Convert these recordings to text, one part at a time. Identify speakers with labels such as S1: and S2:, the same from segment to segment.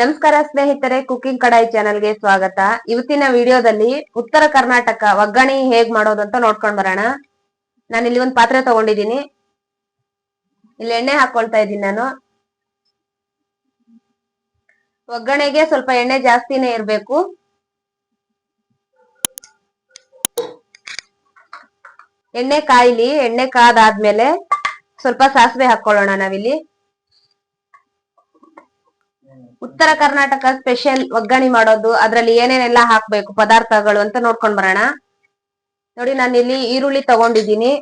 S1: ನಮಸ್ಕಾರ ಸ್ನೇಹಿತರೆ ಕುಕಿಂಗ್ ಕಡಾಯಿ ಚಾನೆಲ್ಗೆ ಸ್ವಾಗತ. ಇವತ್ತಿನ ವಿಡಿಯೋದಲ್ಲಿ ಉತ್ತರ ಕರ್ನಾಟಕ ಒಗ್ಗರಣೆ ಹೇಗ್ ಮಾಡೋದಂತ ನೋಡ್ಕೊಂಡ್ ಬರೋಣ. ನಾನು ಇಲ್ಲಿ ಒಂದು ಪಾತ್ರೆ ತಗೊಂಡಿದ್ದೀನಿ. ಇಲ್ಲಿ ಎಣ್ಣೆ ಹಾಕೊಳ್ತಾ ಇದ್ದೀನಿ ನಾನು. ಒಗ್ಗರಣೆಗೆ ಸ್ವಲ್ಪ ಎಣ್ಣೆ ಜಾಸ್ತಿನೇ ಇರ್ಬೇಕು. ಎಣ್ಣೆ ಕಾಯ್ಲಿ, ಎಣ್ಣೆ ಕಾದಾದ್ಮೇಲೆ ಸ್ವಲ್ಪ ಸಾಸಿವೆ ಹಾಕೊಳ್ಳೋಣ ನಾವಿಲ್ಲಿ. ಉತ್ತರ ಕರ್ನಾಟಕ ಸ್ಪೆಷಲ್ ಒಗ್ಗರಣೆ ಮಾಡೋದು, ಅದ್ರಲ್ಲಿ ಏನೇನೆಲ್ಲ ಹಾಕ್ಬೇಕು, ಪದಾರ್ಥಗಳು ಅಂತ ನೋಡ್ಕೊಂಡ್ ಬರೋಣ. ನೋಡಿ ನಾನು ಇಲ್ಲಿ ಈರುಳ್ಳಿ ತಗೊಂಡಿದ್ದೀನಿ.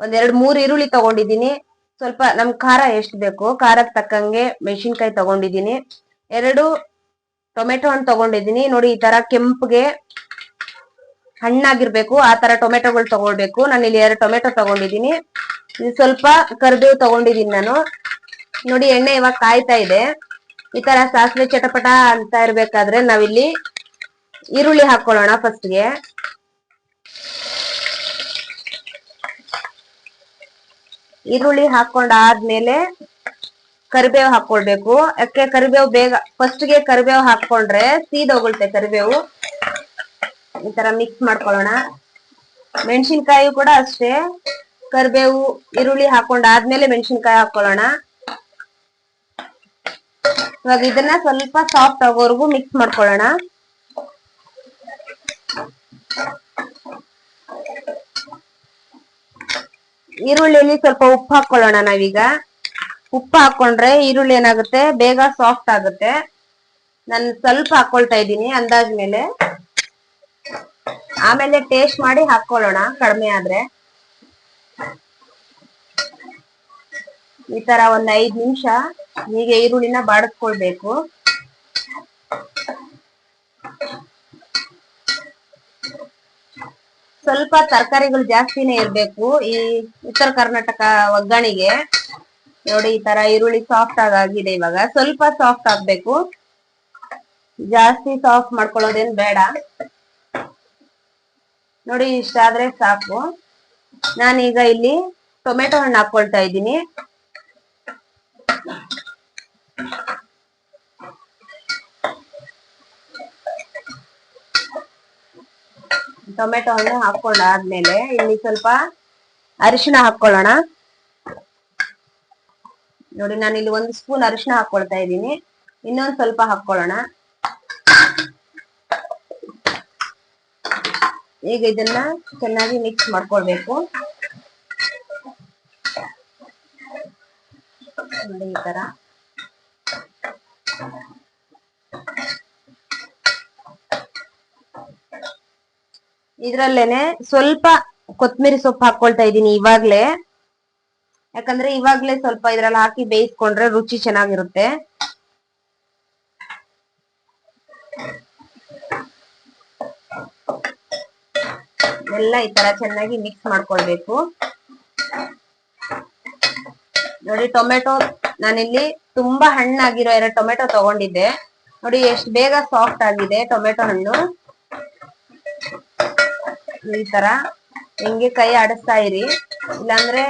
S1: ಒಂದೆರಡು ಮೂರು ಈರುಳ್ಳಿ ತಗೊಂಡಿದ್ದೀನಿ. ಸ್ವಲ್ಪ ನಮ್ ಖಾರ ಎಷ್ಟು ಬೇಕು ಖಾರಕ್ಕೆ ತಕ್ಕಂಗೆ ಮೆಣಸಿನ್ಕಾಯಿ ತಗೊಂಡಿದ್ದೀನಿ. ಎರಡು ಟೊಮೆಟೊ ಹಣ್ಣು ತಗೊಂಡಿದ್ದೀನಿ. ನೋಡಿ, ಈ ತರ ಕೆಂಪ್ಗೆ ಹಣ್ಣಾಗಿರ್ಬೇಕು, ಆ ತರ ಟೊಮೆಟೊಗಳು ತಗೊಳ್ಬೇಕು. ನಾನು ಇಲ್ಲಿ ಎರಡು ಟೊಮೆಟೊ ತಗೊಂಡಿದ್ದೀನಿ. ಸ್ವಲ್ಪ ಕರ್ಬೇವು ತಗೊಂಡಿದ್ದೀನಿ ನಾನು. ನೋಡಿ, ಎಣ್ಣೆ ಇವಾಗ ಕಾಯ್ತಾ ಇದೆ. ಈ ತರ ಸಾಸಿವೆ ಚಟಪಟ ಅಂತ ಇರ್ಬೇಕಾದ್ರೆ ನಾವಿಲ್ಲಿ ಈರುಳ್ಳಿ ಹಾಕೊಳ್ಳೋಣ ಫಸ್ಟ್ಗೆ ಈರುಳ್ಳಿ ಹಾಕೊಂಡಾದ್ಮೇಲೆ ಕರಿಬೇವು ಹಾಕೊಳ್ಬೇಕು. ಯಾಕೆ ಕರಿಬೇವು ಬೇಗ ಫಸ್ಟ್ಗೆ ಕರಿಬೇವು ಹಾಕೊಂಡ್ರೆ ಸೀದೋಗುlte ಕರಿಬೇವು. ಈ ತರ ಮಿಕ್ಸ್ ಮಾಡ್ಕೊಳ್ಳೋಣ. ಮೆಣಸಿನ್ಕಾಯಿ ಕೂಡ ಅಷ್ಟೇ. ಕರಿಬೇವು, ಈರುಳ್ಳಿ ಹಾಕೊಂಡಾದ್ಮೇಲೆ ಮೆಣಸಿನ್ಕಾಯಿ ಹಾಕೊಳ್ಳೋಣ. ಇವಾಗ ಇದನ್ನ ಸ್ವಲ್ಪ ಸಾಫ್ಟ್ ಆಗೋವರೆಗೂ ಮಿಕ್ಸ್ ಮಾಡ್ಕೊಳ್ಳೋಣ. ಈರುಳ್ಳಿಯಲ್ಲಿ ಸ್ವಲ್ಪ ಉಪ್ಪು ಹಾಕೊಳ್ಳೋಣ ನಾವೀಗ. ಉಪ್ಪು ಹಾಕೊಂಡ್ರೆ ಈರುಳ್ಳಿ ಏನಾಗುತ್ತೆ? ಬೇಗ ಸಾಫ್ಟ್ ಆಗುತ್ತೆ. ನಾನು ಸ್ವಲ್ಪ ಹಾಕೊಳ್ತಾ ಇದ್ದೀನಿ ಅಂದಾಜ್ ಮೇಲೆ ಆಮೇಲೆ ಟೇಸ್ಟ್ ಮಾಡಿ ಹಾಕೊಳ್ಳೋಣ ಕಡಿಮೆ ಆದ್ರೆ. ಈ ತರ ಒಂದ್ ಐದ್ ನಿಮಿಷ ಹೀಗೆ ಈರುಳ್ಳಿನ ಬಾಡಿಸ್ಕೊಳ್ಬೇಕು. ಸ್ವಲ್ಪ ತರಕಾರಿಗಳು ಜಾಸ್ತಿನೇ ಇರ್ಬೇಕು. ಈ ಉತ್ತರ ಕರ್ನಾಟಕ ಒಗ್ಗರಣೆಗೆ. ನೋಡಿ, ಈ ತರ ಈರುಳ್ಳಿ ಸಾಫ್ಟ್ ಆಗಿದೆ ಇವಾಗ. ಸ್ವಲ್ಪ ಸಾಫ್ಟ್ ಆಗ್ಬೇಕು. ಜಾಸ್ತಿ ಸಾಫ್ಟ್ ಮಾಡ್ಕೊಳ್ಳೋದೇನ್ ಬೇಡ. ನೋಡಿ, ಇಷ್ಟಾದ್ರೆ ಸಾಕು. ನಾನೀಗ ಇಲ್ಲಿ ಟೊಮೆಟೊ ಹಣ್ಣು ಹಾಕೊಳ್ತಾ ಇದ್ದೀನಿ. ಟೊಮೆಟೊ ಹಣ್ಣು ಹಾಕೊಂಡಾದ್ಮೇಲೆ ಇಲ್ಲಿ ಸ್ವಲ್ಪ ಅರಿಶಿನ ಹಾಕೊಳ್ಳೋಣ ನೋಡಿ, ನಾನು ಇಲ್ಲಿ ಒಂದು ಸ್ಪೂನ್ ಅರಿಶಿನ ಹಾಕೊಳ್ತಾ ಇದ್ದೀನಿ. ಇನ್ನೊಂದ್ ಸ್ವಲ್ಪ ಹಾಕೊಳ್ಳೋಣ ಈಗ ಇದನ್ನ ಚೆನ್ನಾಗಿ ಮಿಕ್ಸ್ ಮಾಡ್ಕೊಳ್ಬೇಕು. ನೋಡಿ, ಈ ತರ. ಇದ್ರಲ್ಲೇನೆ ಸ್ವಲ್ಪ ಕೊತ್ಮಿರಿ ಸೊಪ್ಪು ಹಾಕೊಳ್ತಾ ಇದ್ದೀನಿ ಇವಾಗ್ಲೇ. ಯಾಕಂದ್ರೆ ಇವಾಗ್ಲೇ ಸ್ವಲ್ಪ ಇದ್ರಲ್ಲಿ ಹಾಕಿ ಬೇಯಿಸ್ಕೊಂಡ್ರೆ ರುಚಿ ಚೆನ್ನಾಗಿರುತ್ತೆ. ಎಲ್ಲ ಈ ತರ ಚೆನ್ನಾಗಿ ಮಿಕ್ಸ್ ಮಾಡ್ಕೊಳ್ಬೇಕು. ನೋಡಿ ಟೊಮೆಟೊ, ನಾನಿಲ್ಲಿ ತುಂಬಾ ಹಣ್ಣಾಗಿರೋ ಎರಡು ಟೊಮೆಟೊ ತಗೊಂಡಿದ್ದೆ. ನೋಡಿ ಎಷ್ಟು ಬೇಗ ಸಾಫ್ಟ್ ಆಗಿದೆ ಟೊಮೆಟೊ ಹಣ್ಣು. ಈ ತರ. ಹೆಂಗೆ ಕೈ ಆಡಿಸ್ತಾ ಇರಿ. ಇಲ್ಲಾಂದ್ರೆ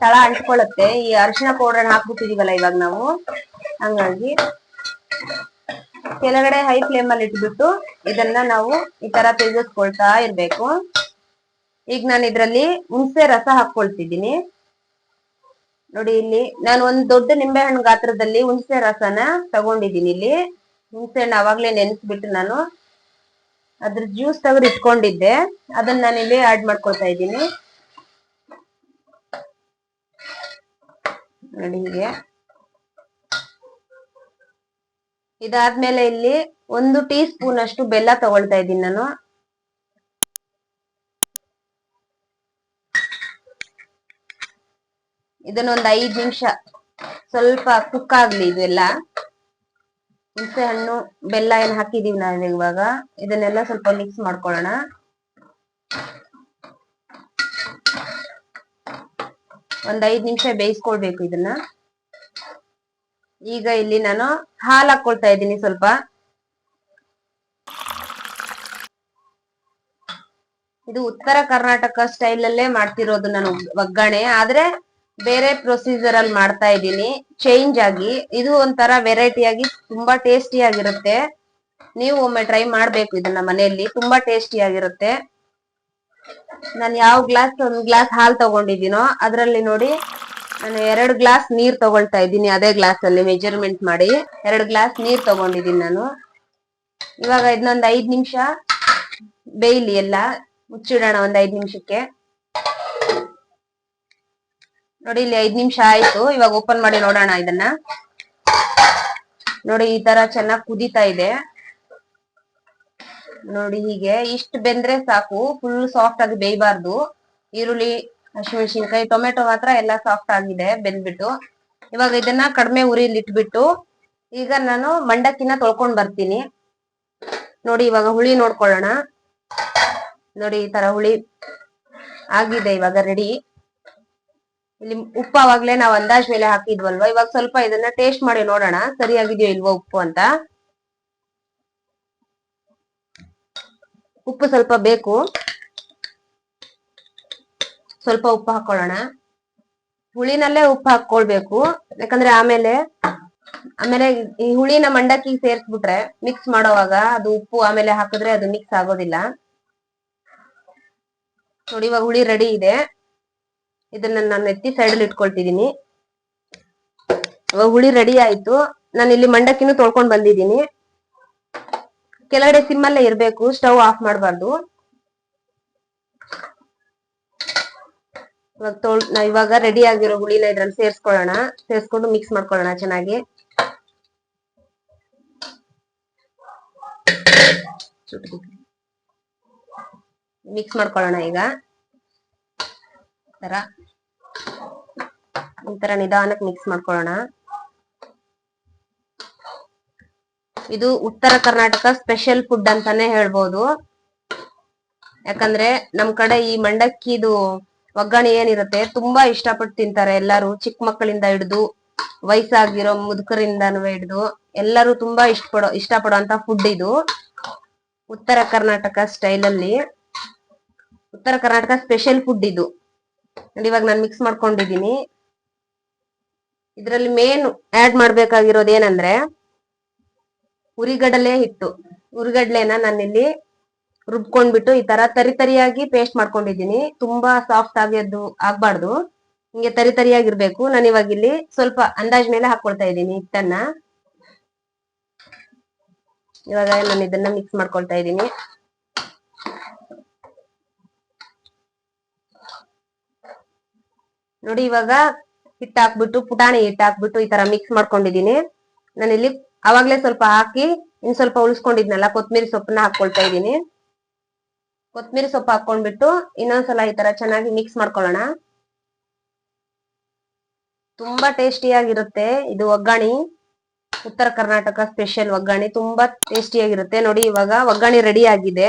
S1: ತಳ ಅಂಟ್ಕೊಳ್ಳುತ್ತೆ ಈ ಅರಿಶಿನ ಪೌಡರ್ ಹಾಕ್ಬಿಟ್ಟಿದೀವಲ್ಲ ಇವಾಗ ನಾವು. ಹಂಗಾಗಿ ಕೆಳಗಡೆ ಹೈ ಫ್ಲೇಮ್ ಅಲ್ಲಿ ಇಟ್ಬಿಟ್ಟು ಇದನ್ನ ನಾವು ಈ ತರ ತಿರುಗಿಸ್ಕೊಳ್ತಾ ಇರ್ಬೇಕು. ಈಗ ನಾನು ಇದ್ರಲ್ಲಿ ಹುಣಸೆ ರಸ ಹಾಕೊಳ್ತಿದ್ದೀನಿ ನೋಡಿ ಇಲ್ಲಿ ನಾನು ಒಂದ್ ದೊಡ್ಡ ನಿಂಬೆ ಹಣ್ಣು ಗಾತ್ರದಲ್ಲಿ ಹುಣಸೆ ರಸನ ತಗೊಂಡಿದ್ದೀನಿ ಇಲ್ಲಿ. ಹುಣಸೆ ಹಣ್ಣು ಅವಾಗ್ಲೇ ನೆನೆಸ್ಬಿಟ್ಟು ನಾನು ಅದ್ರ ಜ್ಯೂಸ್ ತೆಗೆದು ಇಟ್ಕೊಂಡಿದ್ದೆ. ಅದನ್ನ ನಾನು ಇಲ್ಲಿ ಆಡ್ ಮಾಡ್ಕೊಳ್ತಾ ಇದ್ದೀನಿ. ನೋಡಿ ಹೀಗೆ. ಇದಾದ್ಮೇಲೆ ಇಲ್ಲಿ ಒಂದು ಟೀ ಸ್ಪೂನ್ ಅಷ್ಟು ಬೆಲ್ಲ ತಗೊಳ್ತಾ ಇದ್ದೀನಿ ನಾನು. ಇದನ್ನ ಒಂದ್ ಐದ್ ನಿಮಿಷ ಸ್ವಲ್ಪ ಕುಕ್ ಆಗ್ಲಿ ಇದೆಲ್ಲ ಹುಣಸೆ ಹಣ್ಣು, ಬೆಲ್ಲ ಏನ್ ಹಾಕಿದೀವಿ ನಾವು ಇವಾಗ. ಇದನ್ನೆಲ್ಲ ಸ್ವಲ್ಪ ಮಿಕ್ಸ್ ಮಾಡ್ಕೊಳ್ಳೋಣ. ಒಂದ್ ಐದ್ ನಿಮಿಷ ಬೇಯಿಸ್ಕೊಳ್ಬೇಕು ಇದನ್ನ. ಈಗ ಇಲ್ಲಿ ನಾನು ಹಾಲ್ ಹಾಕೊಳ್ತಾ ಇದ್ದೀನಿ ಸ್ವಲ್ಪ. ಇದು ಉತ್ತರ ಕರ್ನಾಟಕ ಸ್ಟೈಲ್ ಅಲ್ಲೇ ಮಾಡ್ತಿರೋದು ನಾನು ಒಗ್ಗರಣೆ. ಆದ್ರೆ ಬೇರೆ ಪ್ರೊಸೀಜರ್ ಅಲ್ಲಿ ಮಾಡ್ತಾ ಇದ್ದೀನಿ. ಚೇಂಜ್ ಆಗಿ, ಇದು ಒಂಥರ ವೆರೈಟಿ ಆಗಿ ತುಂಬಾ ಟೇಸ್ಟಿ ಆಗಿರುತ್ತೆ. ನೀವು ಒಮ್ಮೆ ಟ್ರೈ ಮಾಡ್ಬೇಕು ಇದನ್ನ ಮನೆಯಲ್ಲಿ, ತುಂಬಾ ಟೇಸ್ಟಿ ಆಗಿರುತ್ತೆ. ನಾನು ಯಾವ ಗ್ಲಾಸ್ ಒಂದ್ ಗ್ಲಾಸ್ ಹಾಲ್ ತಗೊಂಡಿದ್ದೀನೋ, ಅದ್ರಲ್ಲಿ ನೋಡಿ ನಾನು ಎರಡು ಗ್ಲಾಸ್ ನೀರ್ ತಗೊಳ್ತಾ ಇದ್ದೀನಿ, ಅದೇ ಗ್ಲಾಸ್ ಅಲ್ಲಿ ಮೆಜರ್ಮೆಂಟ್ ಮಾಡಿ. ಎರಡು ಗ್ಲಾಸ್ ನೀರ್ ತಗೊಂಡಿದ್ದೀನಿ ನಾನು. ಇವಾಗ ಇದನ್ನೊಂದ್ ಐದ್ ನಿಮಿಷ ಬೇಯ್ಲಿ ಎಲ್ಲ, ಮುಚ್ಚಿಡೋಣ ಒಂದ್ ಐದ್ ನಿಮಿಷಕ್ಕೆ. ನೋಡಿ, ಇಲ್ಲಿ ಐದ್ ನಿಮಿಷ ಆಯ್ತು. ಇವಾಗ ಓಪನ್ ಮಾಡಿ ನೋಡೋಣ ಇದನ್ನ. ನೋಡಿ, ಈ ತರ ಚೆನ್ನಾಗಿ ಕುದೀತಾ ಇದೆ. ನೋಡಿ, ಹೀಗೆ. ಇಷ್ಟ ಬೆಂದ್ರೆ ಸಾಕು. ಫುಲ್ ಸಾಫ್ಟ್ ಆಗಿ ಬೇಯಬಾರ್ದು. ಈರುಳ್ಳಿ ಹಸಿಮೆಣಸಿನ್ಕಾಯಿ ಟೊಮೆಟೊ ಮಾತ್ರ ಎಲ್ಲ ಸಾಫ್ಟ್ ಆಗಿದೆ, ಬೆಂದ್ಬಿಟ್ಟು. ಇವಾಗ ಇದನ್ನ ಕಡಿಮೆ ಉರಿಲಿ ಇಟ್ಬಿಟ್ಟು, ಈಗ ನಾನು ಮಂಡಕ್ಕಿನ ತೊಳ್ಕೊಂಡ್ ಬರ್ತೀನಿ. ನೋಡಿ, ಇವಾಗ ಹುಳಿ ನೋಡ್ಕೊಳ್ಳೋಣ. ನೋಡಿ, ಈ ತರ ಹುಳಿ ಆಗಿದೆ ಇವಾಗ ರೆಡಿ ಇಲ್ಲಿ ಉಪ್ಪು ಅವಾಗ್ಲೇ ನಾವ್ ಅಂದಾಜ್ ಮೇಲೆ ಹಾಕಿದ್ವಲ್ವಾ? ಇವಾಗ ಸ್ವಲ್ಪ ಇದನ್ನ ಟೇಸ್ಟ್ ಮಾಡಿ ನೋಡೋಣ. ಸರಿಯಾಗಿದೆಯೋ ಇಲ್ವೋ ಉಪ್ಪು ಅಂತ? ಉಪ್ಪು ಸ್ವಲ್ಪ ಬೇಕು. ಸ್ವಲ್ಪ ಉಪ್ಪು ಹಾಕೊಳ್ಳೋಣ. ಹುಳಿನಲ್ಲೇ ಉಪ್ಪು ಹಾಕೊಳ್ಬೇಕು ಯಾಕಂದ್ರೆ ಆಮೇಲೆ ಆಮೇಲೆ ಈ ಹುಳಿನ ಮಂಡಕ್ಕಿ ಸೇರ್ಸ್ಬಿಟ್ರೆ ಮಿಕ್ಸ್ ಮಾಡೋವಾಗ ಅದು ಉಪ್ಪು ಆಮೇಲೆ ಹಾಕಿದ್ರೆ ಅದು ಮಿಕ್ಸ್ ಆಗೋದಿಲ್ಲ. ನೋಡಿ ಇವಾಗ ಹುಳಿ ರೆಡಿ ಇದೆ. ಇದನ್ನ ನಾನು ಎತ್ತಿ ಸೈಡ್ ಅಲ್ಲಿ ಇಟ್ಕೊಳ್ತಿದೀನಿ. ಇವಾಗ ಹುಳಿ ರೆಡಿ ಆಯ್ತು. ನಾನು ಇಲ್ಲಿ ಮಂಡಕ್ಕಿನೂ ತೊಳ್ಕೊಂಡ್ ಬಂದಿದ್ದೀನಿ ಕೆಳಗಡೆ ಸಿಮ್ಮಲ್ಲೇ ಇರ್ಬೇಕು, ಸ್ಟವ್ ಆಫ್ ಮಾಡಬಾರ್ದು. ಇವಾಗ ತೊಳ್ ಇವಾಗ ರೆಡಿ ಆಗಿರೋ ಹುಳಿನ ಇದ್ರಲ್ಲಿ ಸೇರ್ಸ್ಕೊಳ್ಳೋಣ. ಸೇರ್ಸ್ಕೊಂಡು ಮಿಕ್ಸ್ ಮಾಡ್ಕೊಳ್ಳೋಣ ಚೆನ್ನಾಗಿ. ಮಿಕ್ಸ್ ಮಾಡ್ಕೊಳ್ಳೋಣ ಈಗ. ತರ ತರ ನಿಧಾನಕ್ಕೆ ಮಿಕ್ಸ್ ಮಾಡ್ಕೊಳ್ಳೋಣ. ಇದು ಉತ್ತರ ಕರ್ನಾಟಕ ಸ್ಪೆಷಲ್ ಫುಡ್ ಅಂತಾನೆ ಹೇಳ್ಬೋದು. ಯಾಕಂದ್ರೆ ನಮ್ ಕಡೆ ಈ ಮಂಡಕ್ಕಿದು ಒಗ್ಗರಣೆ ಏನಿರುತ್ತೆ, ತುಂಬಾ ಇಷ್ಟಪಟ್ಟು ತಿಂತಾರೆ ಎಲ್ಲಾರು. ಚಿಕ್ಕ ಮಕ್ಕಳಿಂದ ಹಿಡಿದು, ವಯಸ್ಸಾಗಿರೋ ಮುದುಕರಿಂದನೂ ಹಿಡಿದು, ಎಲ್ಲರೂ ತುಂಬಾ ಇಷ್ಟಪಡೋ ಇಷ್ಟಪಡುವಂತ ಫುಡ್ ಇದು. ಉತ್ತರ ಕರ್ನಾಟಕ ಸ್ಟೈಲ್ ಅಲ್ಲಿ. ಉತ್ತರ ಕರ್ನಾಟಕ ಸ್ಪೆಷಲ್ ಫುಡ್ ಇದು. ನೋಡಿ, ಇವಾಗ ನಾನು ಮಿಕ್ಸ್ ಮಾಡ್ಕೊಂಡಿದ್ದೀನಿ. ಇದರಲ್ಲಿ ಮೇನ್ ಆಡ್ ಮಾಡ್ಬೇಕಾಗಿರೋದು ಏನಂದ್ರೆ, ಉರಿಗಡಲೆ ಹಿಟ್ಟು. ಉರಿಗಡ್ಲೆನ ನಾನಿಲ್ಲಿ ರುಬ್ಕೊಂಡ್ಬಿಟ್ಟು ಈ ತರ ತರಿ ತರಿಯಾಗಿ ಪೇಸ್ಟ್ ಮಾಡ್ಕೊಂಡಿದ್ದೀನಿ. ತುಂಬಾ ಸಾಫ್ಟ್ ಆಗಿ ಅದು ಆಗ್ಬಾರ್ದು. ಹಿಂಗೆ ತರಿ ತರಿಯಾಗಿರ್ಬೇಕು. ನಾನು ಇವಾಗ ಇಲ್ಲಿ ಸ್ವಲ್ಪ ಅಂದಾಜ್ ಮೇಲೆ ಹಾಕೊಳ್ತಾ ಇದ್ದೀನಿ ಹಿಟ್ಟನ್ನ. ಇವಾಗ ನಾನು ಇದನ್ನ ಮಿಕ್ಸ್ ಮಾಡ್ಕೊಳ್ತಾ ಇದ್ದೀನಿ. ನೋಡಿ ಇವಾಗ ಹಿಟ್ಟು ಹಾಕ್ಬಿಟ್ಟು, ಪುಟಾಣಿ ಹಿಟ್ಟು ಹಾಕ್ಬಿಟ್ಟು ಈ ತರ ಮಿಕ್ಸ್ ಮಾಡ್ಕೊಂಡಿದೀನಿ ಇಲ್ಲಿ ಅವಾಗ್ಲೇ ಸ್ವಲ್ಪ ಹಾಕಿ ಇನ್ ಸ್ವಲ್ಪ ಉಳಿಸ್ಕೊಂಡಿದ್ನಲ್ಲ, ಕೊತ್ಮಿರಿ ಸೊಪ್ಪನ್ನ ಹಾಕೊಳ್ತಾ ಇದ್ದೀನಿ. ಕೊತ್ಮಿರಿ ಸೊಪ್ಪು ಹಾಕೊಂಡ್ಬಿಟ್ಟು ಇನ್ನೊಂದ್ಸಲ ಈ ತರ ಚೆನ್ನಾಗಿ ಮಿಕ್ಸ್ ಮಾಡ್ಕೊಳ್ಳೋಣ. ತುಂಬಾ ಟೇಸ್ಟಿಯಾಗಿರುತ್ತೆ ಇದು ಒಗ್ಗಾಣಿ ಉತ್ತರ ಕರ್ನಾಟಕ ಸ್ಪೆಷಲ್ ಒಗ್ಗರಣೆ, ತುಂಬಾ ಟೇಸ್ಟಿಯಾಗಿರುತ್ತೆ. ನೋಡಿ ಇವಾಗ ಒಗ್ಗರಣೆ ರೆಡಿ ಆಗಿದೆ.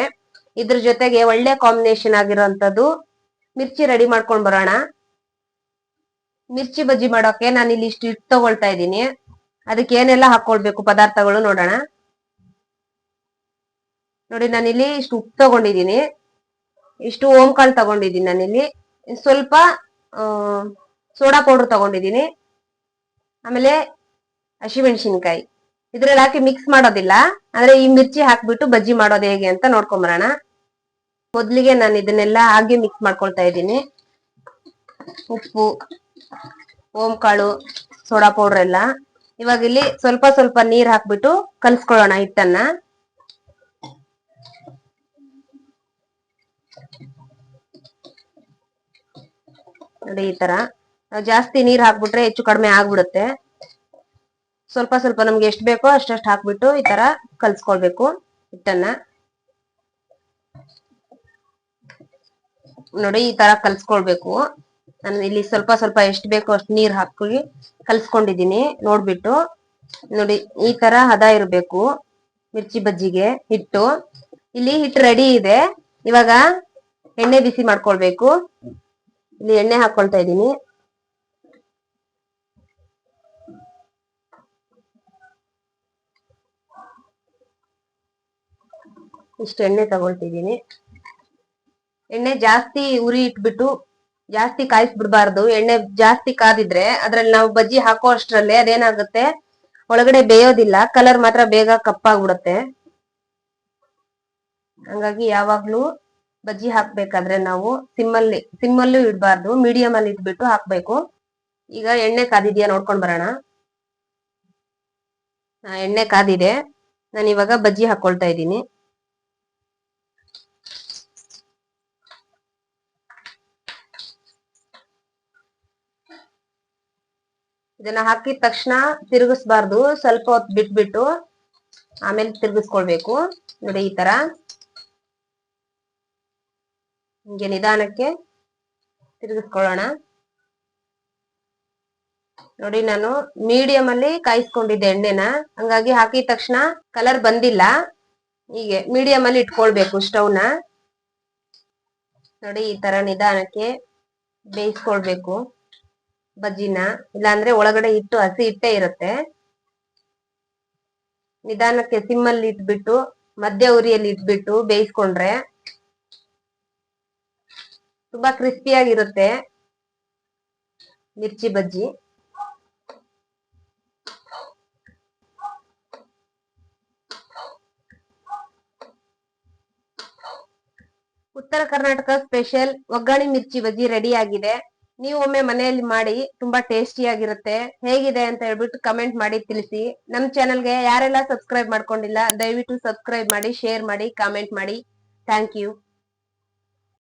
S1: ಇದ್ರ ಜೊತೆಗೆ ಒಳ್ಳೆ ಕಾಂಬಿನೇಷನ್ ಆಗಿರೋಂಥದ್ದು ಮಿರ್ಚಿ ರೆಡಿ ಮಾಡ್ಕೊಂಡ್ ಬರೋಣ. ಮಿರ್ಚಿ ಬಜ್ಜಿ ಮಾಡೋಕೆ ನಾನು ಇಲ್ಲಿ ಇಷ್ಟು ಹಿಟ್ಟು ತಗೊಳ್ತಾ ಇದ್ದೀನಿ. ಅದಕ್ಕೆ ಏನೆಲ್ಲ ಹಾಕೊಳ್ಬೇಕು ಪದಾರ್ಥಗಳು ನೋಡೋಣ. ನೋಡಿ ನಾನಿಲ್ಲಿ ಇಷ್ಟು ಉಪ್ಪು ತಗೊಂಡಿದ್ದೀನಿ. ಇಷ್ಟು ಓಂಕಾಳು ತಗೊಂಡಿದ್ದೀನಿ ನಾನಿಲ್ಲಿ ಸ್ವಲ್ಪ ಸೋಡಾ ಪೌಡರ್ ತಗೊಂಡಿದ್ದೀನಿ. ಆಮೇಲೆ ಹಸಿಮೆಣಸಿನ್ಕಾಯಿ. ಇದ್ರಲ್ಲಿ ಹಾಕಿ ಮಿಕ್ಸ್ ಮಾಡೋದಿಲ್ಲ. ಅಂದ್ರೆ ಈ ಮಿರ್ಚಿ ಹಾಕ್ಬಿಟ್ಟು ಬಜ್ಜಿ ಮಾಡೋದು ಹೇಗೆ ಅಂತ ನೋಡ್ಕೊಂಬರೋಣ. ಮೊದ್ಲಿಗೆ ನಾನು ಇದನ್ನೆಲ್ಲ ಹಾಗೆ ಮಿಕ್ಸ್ ಮಾಡ್ಕೊಳ್ತಾ ಇದ್ದೀನಿ. ಉಪ್ಪು. ಓಂಕಾಳು ಸೋಡಾ ಪೌಡರ್ ಎಲ್ಲ. ಇವಾಗ ಇಲ್ಲಿ ಸ್ವಲ್ಪ ಸ್ವಲ್ಪ ನೀರ್ ಹಾಕ್ಬಿಟ್ಟು ಕಲ್ಸ್ಕೊಳ್ಳೋಣ ಹಿಟ್ಟನ್ನ. ನೋಡಿ ಈ ತರ. ಜಾಸ್ತಿ ನೀರ್ ಹಾಕ್ಬಿಟ್ರೆ ಹೆಚ್ಚು ಕಡಿಮೆ ಆಗ್ಬಿಡುತ್ತೆ. ಸ್ವಲ್ಪ ಸ್ವಲ್ಪ ನಮ್ಗೆ ಎಷ್ಟು ಬೇಕೋ ಅಷ್ಟಷ್ಟು ಹಾಕ್ಬಿಟ್ಟು ಈ ತರ ಕಲ್ಸ್ಕೊಳ್ಬೇಕು ಹಿಟ್ಟನ್ನ. ನೋಡಿ ಈ ತರ ಕಲ್ಸ್ಕೊಳ್ಬೇಕು. ನಾನು ಇಲ್ಲಿ ಸ್ವಲ್ಪ ಸ್ವಲ್ಪ ಎಷ್ಟು ಬೇಕೋ ಅಷ್ಟು ನೀರ್ ಹಾಕಿ ಕಲ್ಸ್ಕೊಂಡಿದೀನಿ ನೋಡ್ಬಿಟ್ಟು. ನೋಡಿ, ಈ ತರ ಹದ ಇರ್ಬೇಕು, ಮಿರ್ಚಿ ಬಜ್ಜಿಗೆ ಹಿಟ್ಟು. ಇಲ್ಲಿ ಹಿಟ್ಟು ರೆಡಿ ಇದೆ. ಇವಾಗ ಎಣ್ಣೆ ಬಿಸಿ ಮಾಡ್ಕೊಳ್ಬೇಕು. ಇಲ್ಲಿ ಎಣ್ಣೆ ಹಾಕೊಳ್ತಾ ಇದ್ದೀನಿ. ಇಷ್ಟು ಎಣ್ಣೆ ತಗೊಳ್ತಿದ್ದೀನಿ. ಎಣ್ಣೆ ಜಾಸ್ತಿ ಉರಿ ಇಟ್ಬಿಟ್ಟು ಜಾಸ್ತಿ ಕಾಯಿಸ್ಬಿಡ್ಬಾರ್ದು. ಎಣ್ಣೆ ಜಾಸ್ತಿ ಕಾದಿದ್ರೆ ಅದ್ರಲ್ಲಿ ನಾವು ಬಜ್ಜಿ ಹಾಕೋ ಅಷ್ಟ್ರಲ್ಲೇ ಅದೇನಾಗುತ್ತೆ? ಒಳಗಡೆ ಬೇಯೋದಿಲ್ಲ. ಕಲರ್ ಮಾತ್ರ ಬೇಗ ಕಪ್ಪಾಗ್ಬಿಡುತ್ತೆ. ಹಂಗಾಗಿ ಯಾವಾಗ್ಲೂ ಬಜ್ಜಿ ಹಾಕ್ಬೇಕಾದ್ರೆ ನಾವು ಸಿಮ್ಮಲ್ಲಿ, ಸಿಮ್ಮಲ್ಲೂ ಇಡಬಾರ್ದು. ಮೀಡಿಯಂ ಅಲ್ಲಿ ಇಟ್ಬಿಟ್ಟು ಹಾಕ್ಬೇಕು. ಈಗ ಎಣ್ಣೆ ಕಾದಿದ್ಯಾ ನೋಡ್ಕೊಂಡ್ ಬರೋಣ. ಎಣ್ಣೆ ಕಾದಿದೆ. ನಾನು ಇವಾಗ ಬಜ್ಜಿ ಹಾಕೊಳ್ತಾ ಇದ್ದೀನಿ. ಇದನ್ನ ಹಾಕಿದ ತಕ್ಷಣ ತಿರುಗಿಸ್ಬಾರ್ದು. ಸ್ವಲ್ಪ ಹೊತ್ತು ಬಿಟ್ಬಿಟ್ಟು ಆಮೇಲೆ ತಿರುಗಿಸ್ಕೊಳ್ಬೇಕು. ನೋಡಿ, ಈ ತರ. ಹಿಂಗೆ ನಿಧಾನಕ್ಕೆ ತಿರುಗಿಸ್ಕೊಳ್ಳೋಣ. ನೋಡಿ, ನಾನು ಮೀಡಿಯಂ ಅಲ್ಲಿ ಕಾಯಿಸ್ಕೊಂಡಿದ್ದೆ ಎಣ್ಣೆನ. ಹಂಗಾಗಿ ಹಾಕಿದ ತಕ್ಷಣ ಕಲರ್ ಬಂದಿಲ್ಲ. ಹೀಗೆ ಮೀಡಿಯಂ ಅಲ್ಲಿ ಇಟ್ಕೊಳ್ಬೇಕು ಸ್ಟವ್ನ ನೋಡಿ, ಈ ತರ ನಿಧಾನಕ್ಕೆ ಬೇಯಿಸ್ಕೊಳ್ಬೇಕು. ಬಜ್ಜಿನ, ಇಲ್ಲಾಂದ್ರೆ ಒಳಗಡೆ ಹಿಟ್ಟು, ಹಸಿ ಹಿಟ್ಟೆ ಇರುತ್ತೆ. ನಿಧಾನಕ್ಕೆ ಸಿಮ್ಮಲ್ಲಿ ಇಟ್ಬಿಟ್ಟು, ಮಧ್ಯ ಉರಿಯಲ್ಲಿ ಇಟ್ಬಿಟ್ಟು ಬೇಯಿಸ್ಕೊಂಡ್ರೆ ತುಂಬಾ ಕ್ರಿಸ್ಪಿಯಾಗಿರುತ್ತೆ ಮಿರ್ಚಿ ಬಜ್ಜಿ. ಉತ್ತರ ಕರ್ನಾಟಕ ಸ್ಪೆಷಲ್ ಒಗ್ಗರಣೆ ಮಿರ್ಚಿ ಬಜ್ಜಿ ರೆಡಿ ಆಗಿದೆ ನೀವು ಒಮ್ಮೆ ಮನೆಯಲ್ಲಿ ಮಾಡಿ ತುಂಬಾ ಟೇಸ್ಟಿ ಆಗಿರುತ್ತೆ. ಹೇಗಿದೆ ಅಂತ ಹೇಳ್ಬಿಟ್ಟು ಕಮೆಂಟ್ ಮಾಡಿ ತಿಳಿಸಿ. ನಮ್ ಚಾನೆಲ್ಗೆ ಯಾರೆಲ್ಲ ಸಬ್ಸ್ಕ್ರೈಬ್ ಮಾಡ್ಕೊಂಡಿಲ್ಲ, ದಯವಿಟ್ಟು ಸಬ್ಸ್ಕ್ರೈಬ್ ಮಾಡಿ ಶೇರ್ ಮಾಡಿ ಕಾಮೆಂಟ್ ಮಾಡಿ. Thank you